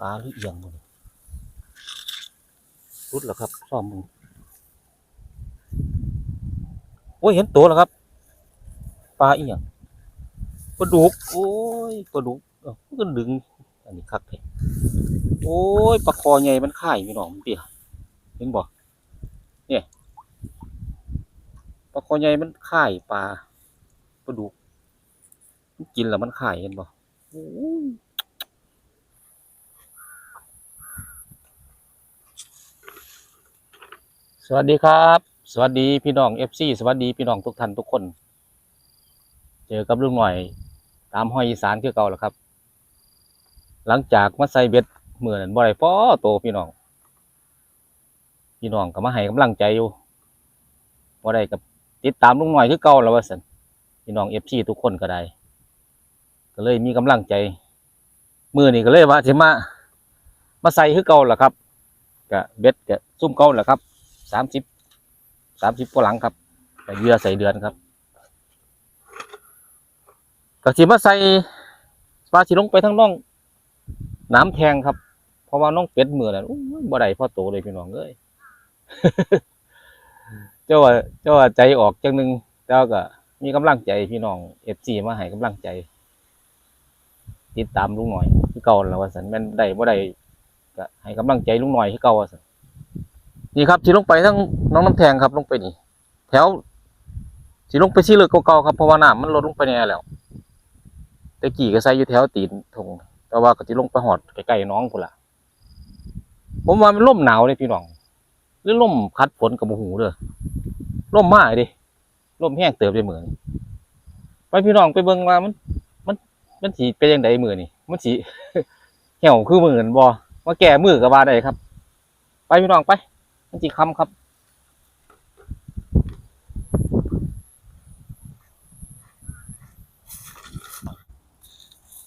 ปลาหรือเอียงมันรุดแล้วครับซ่อมมึงโอ้ยเห็นตัวแล้วครับปลาเอียงปลาดุกโอ้ยปลาดุกเอ้ามันก็ดึงอันนี้คักแท้โอ้ยปลาคอใหญ่มันข่ายพี่น้องมันเปียเห็นบ่เนี่ยปลาคอใหญ่มันข่ายปลาปลาดุกกินแล้วมันข่ายเห็นบ่โอ้ย วัสดีครับ สวัสดีพี่น้องเอฟซีสวัสดีพี่น้องทุกท่านทุกคน เจอกับลุงหน่อย ตามห้อยอีสานคือเก่าแล้วครับ หลังจากมาใส่เบ็ดเมื่อนบ่ได้พอโตพี่น้อง พี่น้องก็มาให้กำลังใจอยู่บ่ได้กับติดตามลุงหน่อยคือเก่าแล้วว่าซั่นพี่น้องเอฟซีทุกคนก็ได้ ก็เลยมีกำลังใจ มือนี้ก็เลยว่าสิมา มาใส่คือเก่าแล่ะครับก็เบ็ดก็ซุ่มเก่าแหละครับ สามสิบสามสิบกว่าหลังครับแต่เยื่อใส่เดือนครับก็สิมาใส่ปลาสิลงไปทั้งน่องน้ำแทงครับ เพราะว่าน้องเป็ดมือนั่นบ่ได้พ่อโตเลยพี่น้องเอ้ยเจ้าว่าเจ้าว่าใจออกจังหนึ่งเจ้าก็มีกำลังใจพี่น้องเอฟซีมาให้กำลังใจ ติดตามลุงหน่อยคือเก่าแล้วว่าสันแม่นได้บ่ได้ก็ให้กำลังใจลุงหน่อยคือเก่าว่าสัน นี่ครับที่ลงไปทั้งน้องน้ำแทงครับลงไปนี่ แถวที่ลงไปที่เลือกเก่าๆครับเพราะว่าน้ำมันลดลงไปแน่แล้วต่กี่ก็ใส่อยู่แถวตีนทงแต่ว่าก็ที่ลงไปหอดใกล้ๆน้องพุ่นละผมว่ามันร่มหนาวเลยพี่น้องหรือร่มคัดฝนกับหูเด้อร่มมากดิร่มแห้งเติบไปเหมือนไปพี่น้องไปเบิ่งว่ามัน มันมันสีเป็นยังไงมือนี่มันสีเหี่ยวคือมือนบ่มาแก่มือกับว่าได้ครับ ไปพี่น้องไป มันจีคำครับ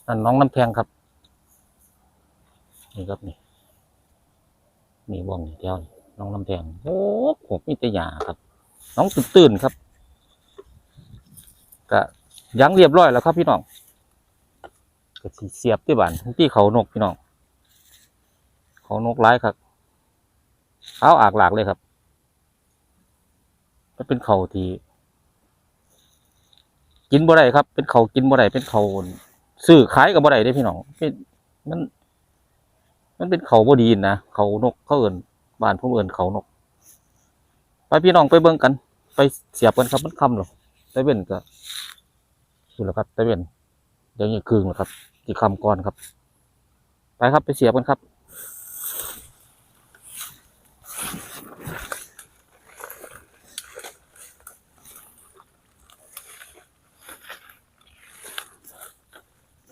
อันน้องน้ำแพงครับ นี่ครับนี่นี่วงนี่แถวนี่น้องน้ำแพงโอ้ผมมีแต่หยาครับ น้องตื่นตื่นครับก็ยังเรียบร้อยแล้วครับพี่น้องก็สีเสียบที่บ้านที่เขานกพี่น้อง เขานกร้ายครับ เท้าอากหลากเลยครับมันเป็นเขาที่กินบ่ได้ครับ เป็นเขากินบ่ได้เป็นเขาซื้อขายกับบ่ได้ได้พี่น้องเป็นมัน มันเป็นเขาบ่ดีนะเขานกเขาเอินบ้านผมเอินเขานก ไปพี่น้องไปเบิ่งกัน ไปเสียบกันครับมันคำหรอกตะเวนก็สุดแล้วครับตะเวนเดี๋ยวนี้คืนแล้วครับกี่คำก่อนครับ ไปครับไปเสียบกันครับ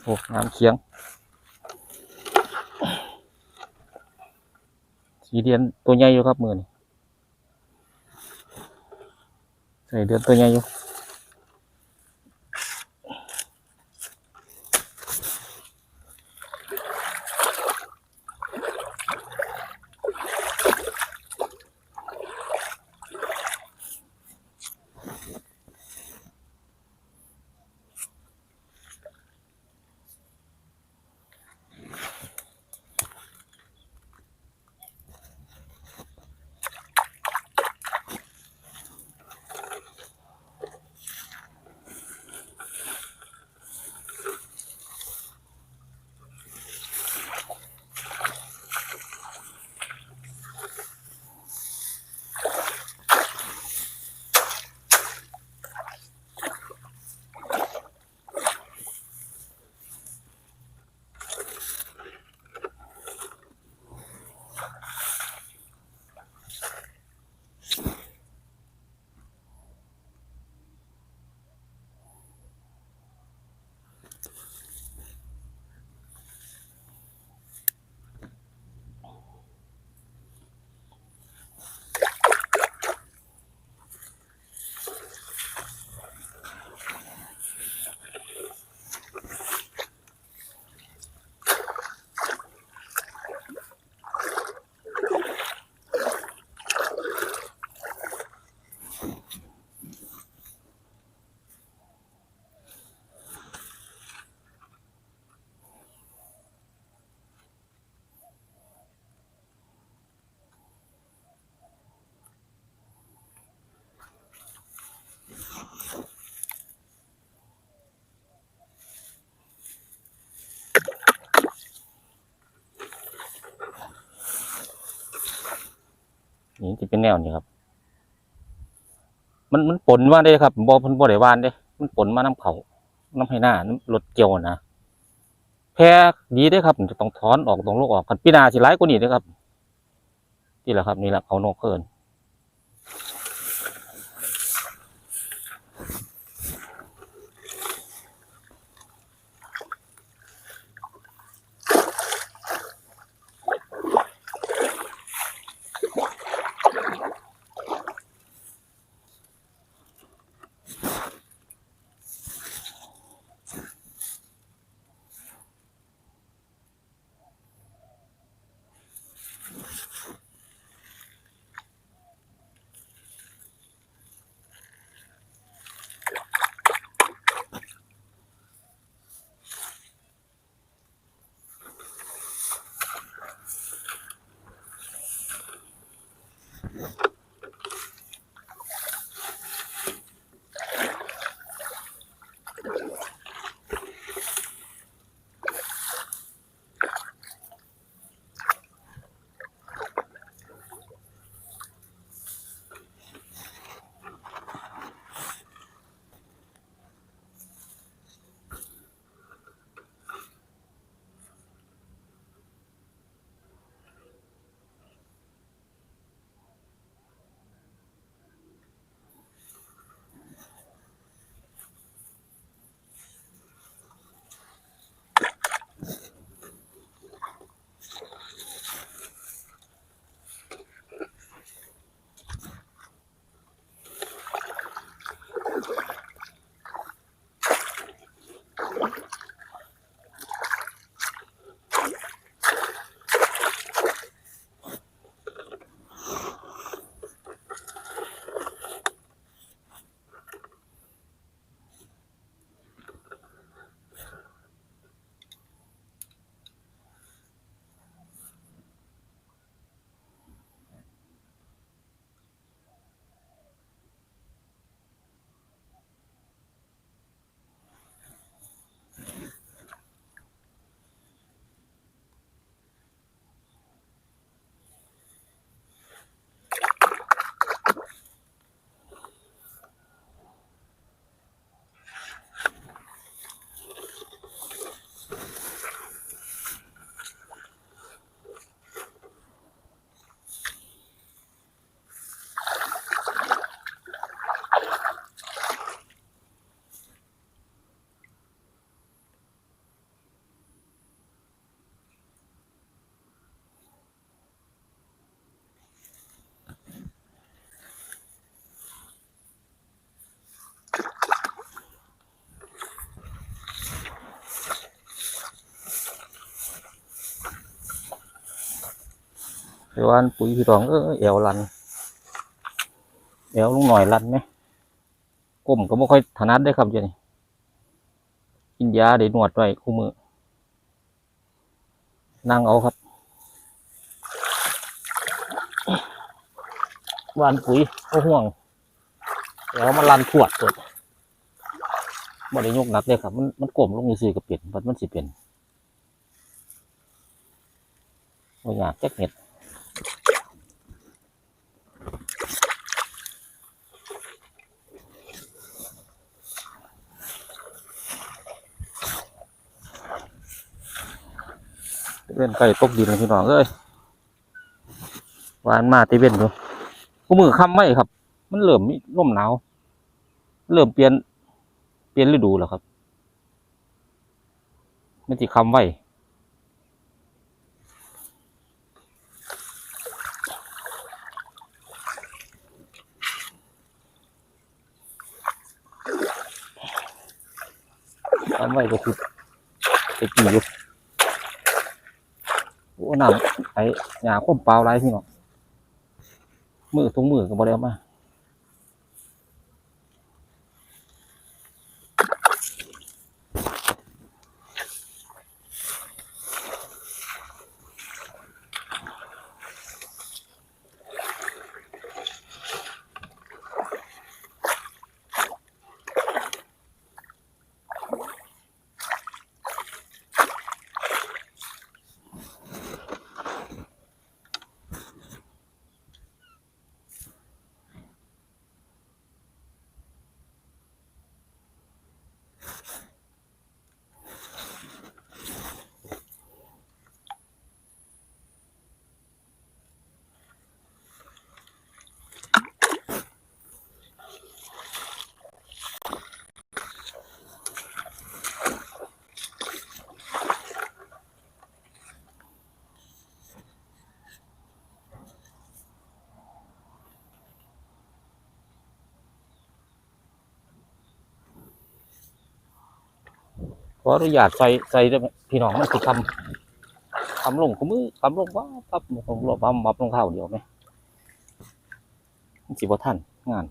โอ้น้ำเคียง สีเดือนตัวใหญ่อยู่ครับมือนี่ใส่เดือนตัวใหญ่อยู่ นี่จะเป็นแนวนี้ครับ มันมันปนมาได้ครับบ่เพิ่นบ่ได้วานได้ มันปนมาน้ำเขาน้ำให้หน้าน้ำรถเกี่ยวนะแพ้ดีได้ครับจะต้องถอนออกต้องลูกออกกันปีนาสิไลายกว่านี้นะครับนี่แหละครับนี่แหละเขาโนกเพิ่น ไปหวานปุ๋ยพี่รองเออเอวลันเอวลุงหน่อยลันไหมก้มก็ไม่ค่อยถนัดได้ครับเจนี่กินยาเดี๋ยวนวดไว้คู่มือนั่งเอาครับวานปุ๋ยก็ห่วงเดี๋ยวมันลันขวดตัวบ่ได้ยกหนักเลยครับ มันมันกลมลงซื่อๆกับเปลี่ยนมันมันสิเปลี่ยนบ่อยากแจ็คเน็ต เว้นไก่ตกดินพี่น้องเอ้ยหวานมาตีเว้นดูกูมือค้ำไม่ครับ มันเริ่มร่มหนาวเริ่มเปลี่ยนเปลี่ยนฤดูแล้วครับ มันจะคำไว้คำไว้ก็คือไปกี่อยู่ โอ้ น้ำไอ้หยาข้มเปล่าไรพี่น้องมือทุงมือก็บ่ได้เอามา ขออนุญาตใส่ใส่ได้ไหมพี่น้องมันคือทำทำลงก็มือทำลงว่าปั๊บผมรบปั๊บปั๊บลงเท้าเดียวไหมมันสิบ่ทันงาน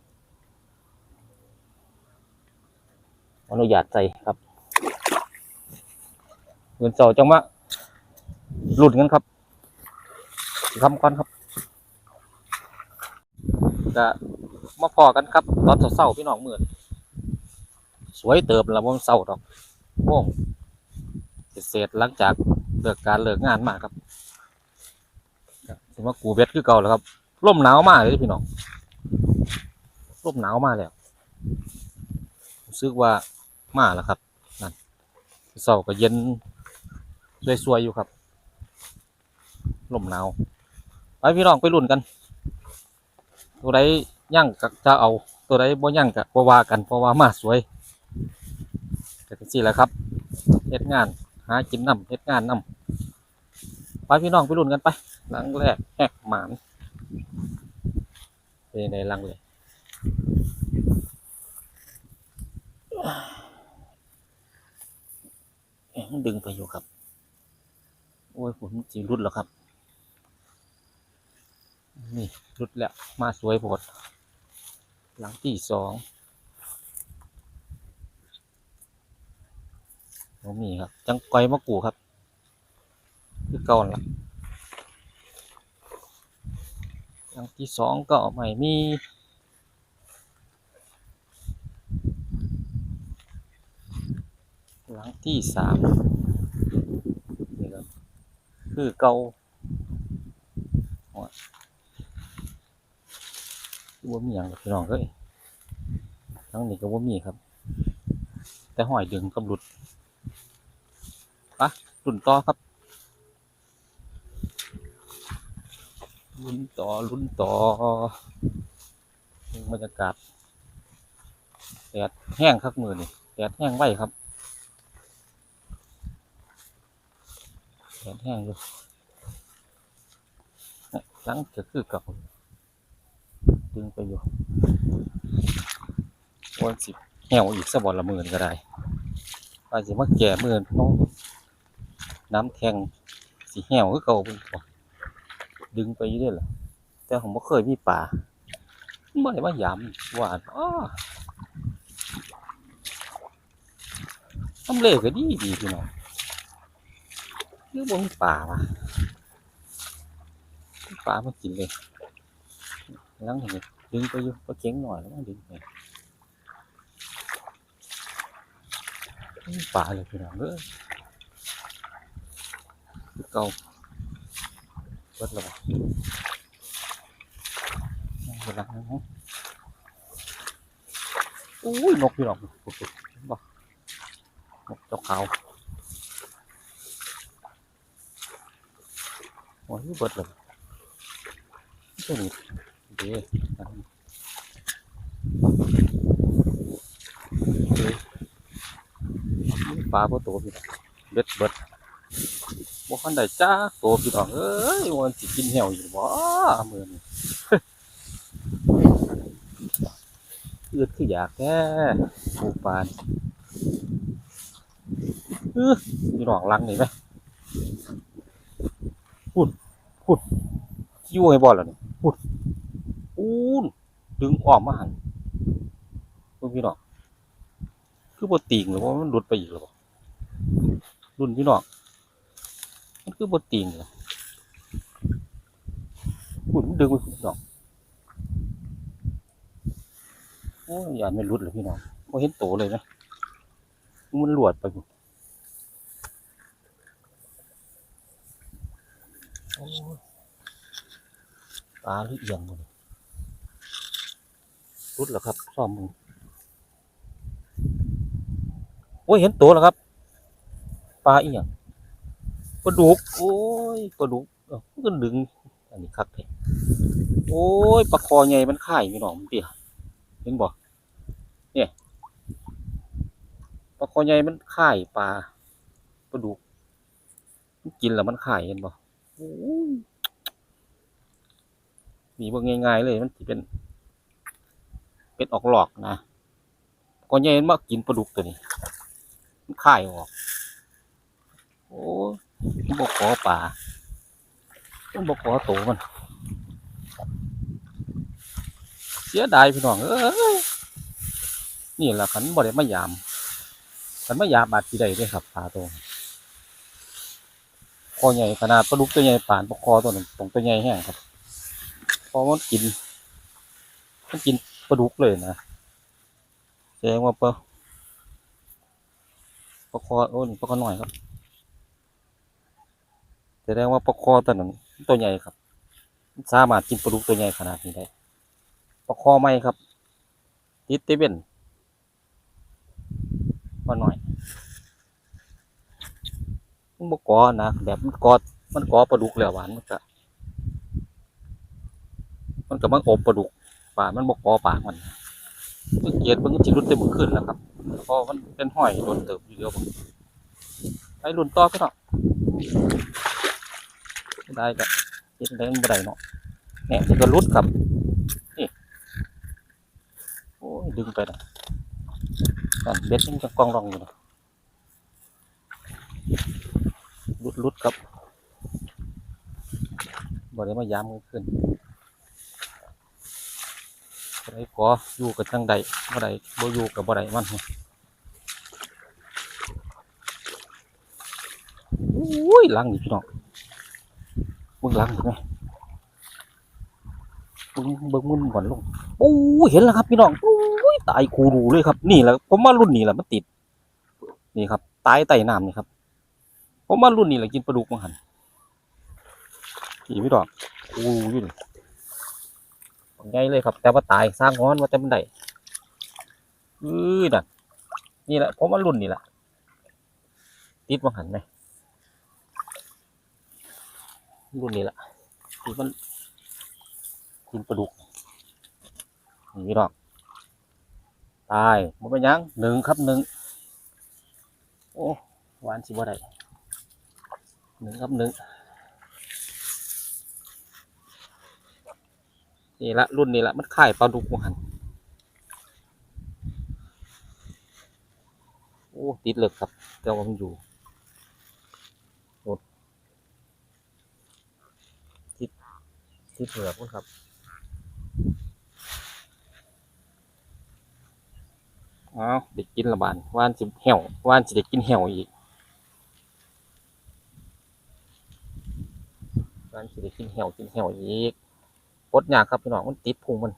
อนุญาตใส่ครับเงินเสาจังมาหลุดเงินครับสิทำก่อนครับจะมาพอกันครับ ตอนเศร้าพี่น้องเหมือนสวยเติบล้วว่ามันเศร้าดอก โม่งเสร็จๆหลังจากเลิกการเลิกงานมาครับก็สิมากูเบ็ดคือเก่าแล้วครับร่มหนาวมากเลยพี่น้องร่มหนาวมากแล้วรู้สึกว่ามาแล้วครับนั่นเสาก็เย็นสวยๆอยู่ครับร่มหนาวไปพี่น้องไปรุ่นกัน ตัวใดยั่งก็จะเอา ตัวใดบ่ยั่งก็บ่ว่ากันเพราะว่ามาสวย แต่ก็สิแหละครับเฮ็ดงาน หากินน้ำเฮ็ดงานน้ำไปพี่น้องไปรุ่นกันไป หลังแรกแหกหมานเป็นในหลังเลยเอ๊ะมันดึงไปอยู่ครับ โอ้ยผมจีรุดแล้วครับ นี่รุดแล้ว มาสวยโพดหลังที่สอง โอ้มีครับ จังก้อยมะกูครับ คือเก่าละหลังที่สองก็ไม่มีหลังที่สามนี่ครับ คือเก่าว่ามีอย่างกพี่น้องเอ้ยทั้งนี้ก็ว่ามีครับ แต่หอยดึงกำหลุด ปะลุ่นต่อครับลุ้นต่อลุ้นต่อบรรยากาศแดดแห้งครับมือนี่แดดแห้งไว้ครับแดดแห้งอยู่เนี่ยหลังจะคือเก่าดึงไปอยู่วันสิบแหวอีกสักบอลละหมื่นก็ได้อาจจะมาแก่หมื่นน้อง น้ำแทงสีแหวคือเก่าเป็นตัวดึงไปอยู่เรื่อยล่ะแต่ผมไม่เคยมีป่าไม่ได้มายำหวานอ้อทำเลก็ดีดีพี่น้องเรื่องบนป่าวะป่ามากินเลยลังเห็นดึงไปอยู่ก็เจ๋งหน่อยแล้วมันดึงไปป่าเลยพี่น้องเอ้ย คือเก่าเปิดแล้วบ่เปิดแล้วอุ้ยนกพี่น้องปุ๊บปุ๊บเห็นบ่นกเจ้าขาวโอ้ยเบิดเลยตัวนี้เด้อันนี้ปลาบ่โตพี่น้องเบ็ดเบิด บ่คันได้จ้าโตพี่น้องเอ้ยมันสิกินเหี่ยวอยู่บ่มื้อนี้อืดคืออยากแท้ปูปานี่อื้อพี่น้องลังนี่ไหมพุ่นพุ่นอยู่ให้บ่ล่ะนี่อูนดึงออกมาหันพวกพี่น้อง คือบติงหรือว่ามันหลุดไปอีกหรือเปล่ารุ่นพี่น้อง คือบติงเหรออุ่นดึงไปพี่น้องโอ้ยอย่าไม่หลุดเลยพี่น้องไม่เห็นโตเลยนะมันหลวดไปอยู่โอ้ยปลาหรือเอียงหมดรุดแล้วครับซ่อมมือโอ้ยเห็นตัวแล้วครับ ปลาเอียง ปลาดุก โอ้ยปลาดุกเอ้ามันก็ดึง อันนี้คักเลยโอ้ยปลาคอใหญ่มันข่ายพี่น้องมันเปียเห็นบ่เนี่ยปลาคอใหญ่มันข่ายปลาปลาดุกมันกินแล้วมันข่ายเห็นบ่โอ้ยมีบ่ง่ายๆเลยมันเป็น เป็นออกหลอกนะก่อใหญ่มากินปลาดุกตัวนี้มันค่ายออก โอ้ บกขอป่ามันบกขอโตมันเสียดายพี่น้องเอ้ยนี่แหละขันบ่ได้มายามขันมายามบาดที่ใดได้ครับปลาตัวคอใหญ่ขนาดปลาดุกตัวใหญ่ป่านปลาคอตัวหนึ่งตรงตัวใหญ่แห้งครับเพอมันกินมันกินปลาดุกเลยนะแสดงว่าปลาปลาคอโอ้ยปลาคอหน่อยครับ ดงว่าปลาคอตัวนั้นตัวใหญ่ครับ สามารถกินปลาดุกตัวใหญ่ขนาดนี้ได้ปลาคอไม่ครับติดเตเว่นพอหน่อยมันบกอนะแบบมันกอดมันกอปลาดุกแล้วหวานมันก็มันก็มันอบปลาดุกป่ามันบกอปากมันเมื่อเกียดมันก็จิรุดเต็มขึ้นแล้วครับเพราะมันเป็นห้อยโดนเติบอยู่เดียวไอ้รุ่นต่อก็เนาะ ได้ก็เห็นได้ไม่ได้เนาะเนี่ยจะก็รุดครับนี่โอ้ยดึงไปนะนั่นเบ็ดมันจะกองรองอยู่นะลุดลุดครับบ่ได้มายามกันขึ้นบ่ได้ขออยู่กับทางใดบ่ได้บ่อยู่กับบ่ได้มันโอ้ยลังนี่พี่น้อง เบิ่งหลังเห็นไหมเบิ่งเบิ่งมุนก่อนลงโอ้ยเห็นแล้วครับพี่น้องโอ้ยตายคูรูเลยครับ นี่แหละผมว่ารุ่นนี้แหละมันติด นี่ครับตายไต่น้ำนี่ครับ ผมว่ารุ่นนี้แหละกินปลาดุกมาหันนี่พี่ดอกคูรูอยู่นี่ใหญ่เลยครับ แต่ว่าตายสร้างงอนว่าแต่มันได้เอ้ยนั่นนี่แหละผมว่ารุ่นนี้แหละติดมาหันไหม รุ่นนี้แหละที่มันกินปลาดุกนี่ดอกตายมันเป็นยังหนึ่งครับหนึ่งโอ้หวานสิบ่ได้หนึ่งครับหนึ่งนี่ละรุ่นนี้ละมันข่ปลาดุกหันโอ้ติดเหล็กครับแต่ว่ามันอยู่โอ้ติด ติดเหลือกมั้งครับอ้าวเด็กกินละบานว่านสิเหี่ยวว่านสิได้กินเหี่ยวอีกว่านสิได้กินเหี่ยวกินเหี่ยวอีกอดยากครับพี่น้องมันติดพุงมัน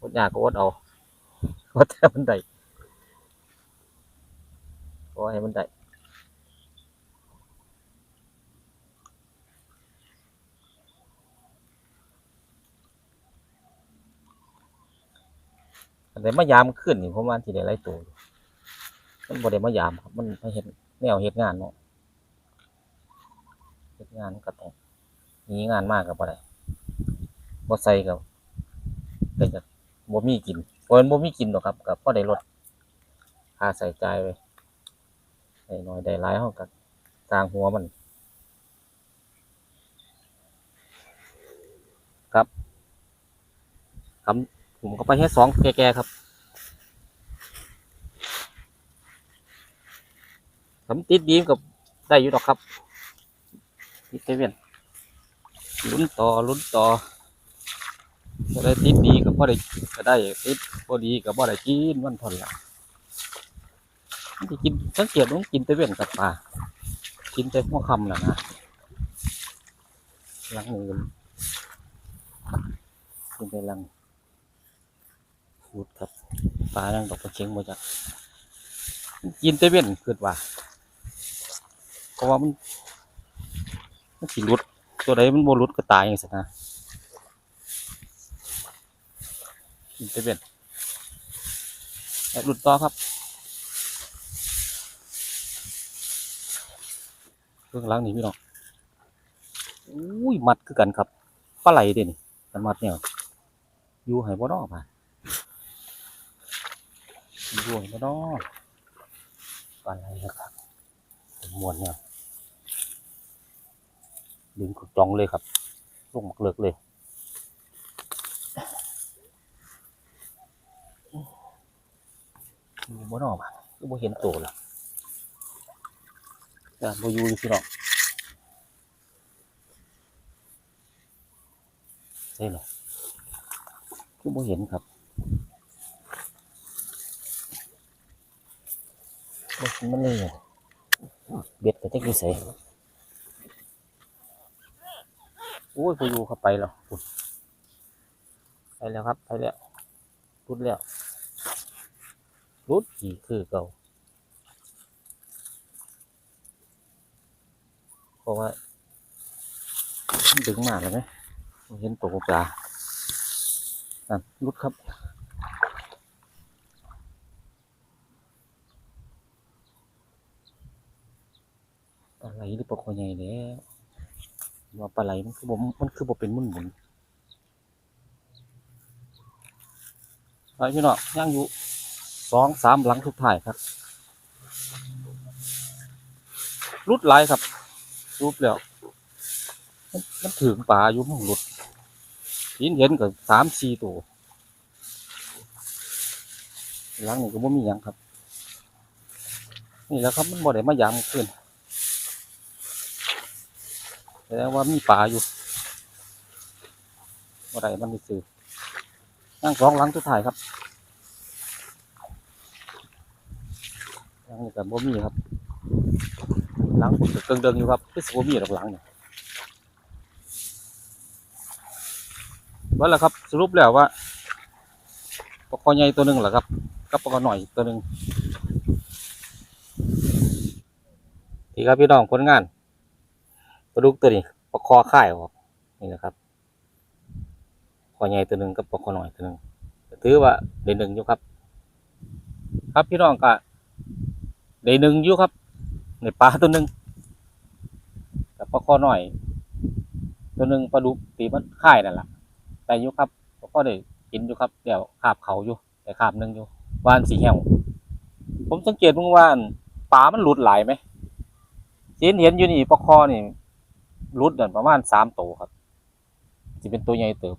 อดยากก็อดเอาอดแต่มันได้ก็ให้มันได้ อันไหนมายามขึ้นนี่ผมว่าสิได้ไล่ตัวมันบ่ได้มายามครับมันมาเห็นแนวเฮ็ดงานเนาะเฮ็ดงานก็ต้องหนีงานมากกับบ่ได้บ่ใส่กับก็จะบ่มีกินเพราะมันบ่มีกินหรอกครับกับพอได้ลดค่าใส่ใจไปได้น้อยได้หลายเฮาก็สร้างหัวมัน ครับคำ ผมก็ไปแค่สองแก่ๆครับผมติดดีมกับได้อยู่ดอกครับติดเซเว่นลุ้นต่อลุ้นต่อจะได้ติดดีกับพ่อได้ก็ได้ติดพอดีกับพ่อได้กินวันทนละกินสังเกตว่ามันกินเซเว่นกับปลากินแต่หัวคำน่ะนะล้างมือกินแต่ลัง ฟูดครับปลาลังดอกกระเชงมาจากมันกินเซเว่นเกิดว่าเพราะว่ามันมันสิหลุด ตัวใดมันบ่หลุดก็ตายอย่างสินะกินไปเป็นหลุดต่อครับเครื่องล้างนี่พี่น้องอุ้ยมัดคือกันครับปลาไหลเด่นกันมัดเนี่ยอยู่ให้บ่นอกมา อยู่ให้บ่นอกปลาไหลนะครับมวนเนี่ยดึงกดจองเลยครับลงมักเลิกเลยมีบ่นออกมาก็บ่เห็นตัวละแต่บ่อยู่เลยพี่น้องใช่เหรอคือบ่เห็นครับบ่เห็น มันเลยเบ็ดก็จะอยู่ใส่โอ้ยบ่อยู่เข้าไปแล้วไปแล้วครับไปแล้วรุดแล้วรุดอีกคือเก่าเพราะว่ามันดึงมากเลยไหมเห็นตัวปลานั่นรุดครับ ปลาไหลหรือปลาคอใหญ่แล้วว่าปลาไหลมันคือบ่มันคือบ่เป็นมุ่นหมุนไปพี่น้องย่างอยู่สองสามหลังทุกถ่ายครับรุดไหลครับรูปแล้วมันมันถึงป่าอยู่มันหลุดยินเห็นกับสามสี่ตัวหลังนี้ก็บ่มีหยังครับ นี่แหล้วครับมันบ่ได้มายามขึ้น ดงว่ามีป่าอยู่บ่ได้มันมีซื้อนั่งสองหลังสุดท้ายครับหลังนี้ก็บ่มีครับหลังผมก็เกิงเดิงอยู่ครับคือสิบ่มีดอกหลังเนี่ยว่าแล้วครับสรุปแล้วว่าปลาคอใหญ่ตัวหนึ่งเหรอครับกับปลาคอหน่อยตัวหนึ่งนี่ครับพี่น้องผลงาน ปลาดุกตัวนี้ปลาคอข่ายออกนี่นะครับคอใหญ่ตัวหนึ่งกับปลาคอหน่อยตัวหนึ่งถือว่าเด่นหนึ่งอยู่ครับ ครับพี่น้องก็เด่นหนึ่งอยู่ครับในปลาตัวหนึ่งกับปลาคอหน่อย ตัวหนึ่งปลาดุกตีมันค่ายนั่นแหละแต่อยู่ครับก็ได้กินอยู่ครับเดี๋ยวคาบเขาอยู่แต่คาบหนึ่งอยู่วานสีเหี่ยวผมสังเกตเมึงว่าปลามันหลุดหลายไหมเห็นเห็นอยู่นี่ปลาคอนี่ หลุดนั่นประมาณสามตัวครับจะเป็นตัวใหญ่เติบ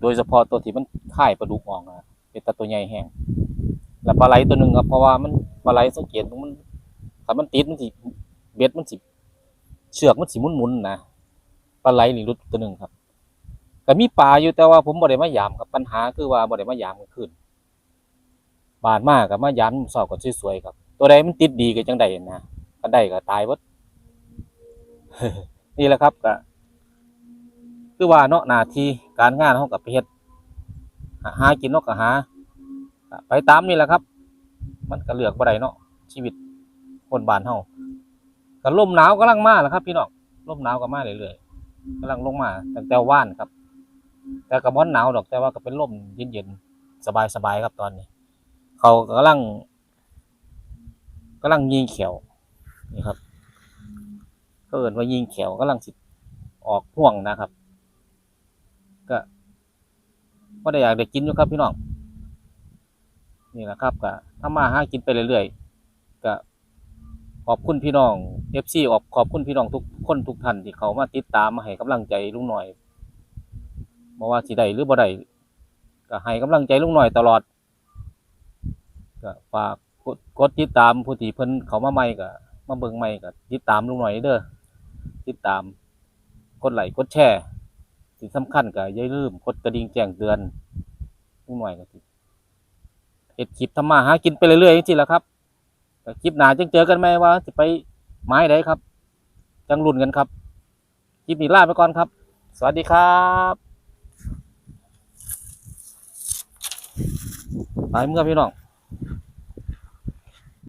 โดยเฉพาะตัวที่มันค่ายปลาดุกอ่อกนะเป็นตาตัวใหญ่แห้งแล้วปลาไหลตัวหนึ่งครับเพราะว่ามันปลาไหลสังเกตมันถ้ามันติดมันสิเบ็ดมันสิเชือกมันสิมุนๆนะปลาไหลนี่รุดตัวหนึ่งครับก็มีปลาอยู่แต่ว่าผมบ่ได้มายามครับปัญหาคือว่าบ่ได้มายามกลางคืนบาดมากกับมายามสอบก็สวยๆครับ ตัวใดมันติดดีก็จังใดนะก็ได้ก็ตายเบิด นี่แหละครับก็คือว่าเนาะหน้าที่การงานเฮากับไปเฮ็ดหากินเนาะก็หาไปตามนี่แหละครับ มันก็เลือกบ่ได้เนาะชีวิตคนบ้านเฮาก็ลมหนาวกำลังมาแล้วครับ พี่น้องลมหนาวก็มาเรื่อยๆกำลังลงมาตั้งแต่ว่านครับ แต่ก็บ่หนาวดอกแต่ว่าก็เป็นลมเย็นๆสบายๆครับตอนนี้ เขากำลังกำลังยิงเขียวนี่ครับ ก็เอิ้นว่ายิงเขียวกำลังสิออกห่วงนะครับ ก็ก็ได้อยากได้กินอยู่ครับพี่น้องนี่แหละครับก็ทำมาหากินไปเรื่อยๆก็ขอบคุณพี่น้องเอฟซีออกขอบคุณพี่น้องทุกคนทุกท่านที่เขามาติดตามมาให้กำลังใจลุงหน่อยบ่ว่าสิได้หรือบ่ได้ก็ให้กำลังใจลุงหน่อยตลอดก็ฝากกดกดติดตามผู้ที่เพิ่นเขามาใหม่ก็มาเบิ่งใหม่ก็ติดตามลุงหน่อยเด้อ ติดตาม กดไลค์กดแชร์สิ่งสำคัญก็อย่าลืมกดกระดิ่งแจ้งเตือนลุงหน่อยก็สิเฮ็ดคลิปทำมาหากินไปเรื่อยๆจริงๆแหละครับแต่คลิปหนาจังเจอกันไหมว่าจะไปไม้ใดครับ จังรุ่นกันครับคลิปนี้ลาไปก่อนครับ สวัสดีครับไปเมื่อพี่น้อง